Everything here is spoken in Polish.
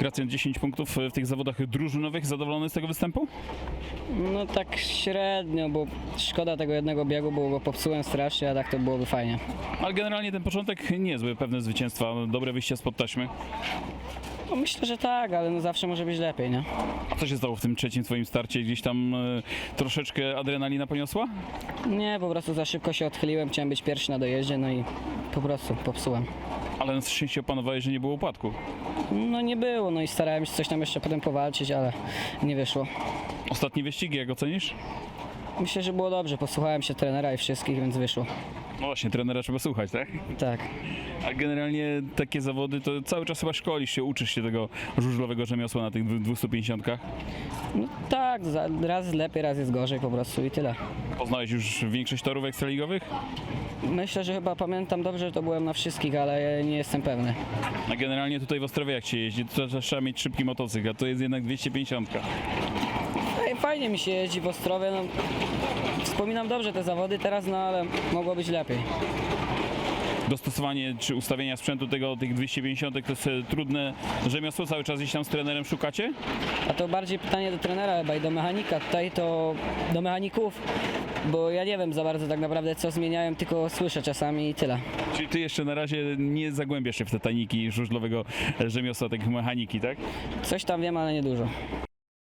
Gracjan 10 punktów w tych zawodach drużynowych. Zadowolony z tego występu? No tak średnio, bo szkoda tego jednego biegu, bo go popsułem strasznie, a tak to byłoby fajnie. Ale generalnie ten początek niezły, pewne zwycięstwa, dobre wyjście spod taśmy. No myślę, że tak, ale no zawsze może być lepiej, nie? A co się stało w tym trzecim swoim starcie? Gdzieś tam e, troszeczkę adrenalina poniosła? Nie, po prostu za szybko się odchyliłem, chciałem być pierwszy na dojeździe, no i po prostu popsułem. Ale na szczęście opanowałeś, że nie było upadku. No nie było, no i starałem się coś tam jeszcze potem powalczyć, ale nie wyszło. Ostatnie wyścigi, jak ocenisz? Myślę, że było dobrze, posłuchałem się trenera i wszystkich, więc wyszło. No właśnie, trenera trzeba słuchać, tak? Tak. A generalnie takie zawody to cały czas chyba szkolisz się, uczysz się tego żużlowego rzemiosła na tych dwu- 250. No tak, za- raz jest lepiej, raz jest gorzej po prostu i tyle. Poznałeś już większość torów ekstraligowych? Myślę, że chyba pamiętam dobrze, że to byłem na wszystkich, ale nie jestem pewny. A generalnie tutaj w Ostrowie jak się jeździ, to trzeba mieć szybki motocykl, a to jest jednak 250. Ej, Fajnie mi się jeździ w Ostrowie, no, wspominam dobrze te zawody teraz, no ale mogło być lepiej. Dostosowanie czy ustawienia sprzętu tego, tych 250 to jest e, trudne rzemiosło, cały czas gdzieś tam z trenerem szukacie? A to bardziej pytanie do trenera chyba i do mechanika. Tutaj to do mechaników, bo ja nie wiem za bardzo tak naprawdę co zmieniają, tylko słyszę czasami i tyle. Czyli ty jeszcze na razie nie zagłębiasz się w te tajniki żużlowego rzemiosła, tych mechaniki, tak? Coś tam wiem, ale nie dużo.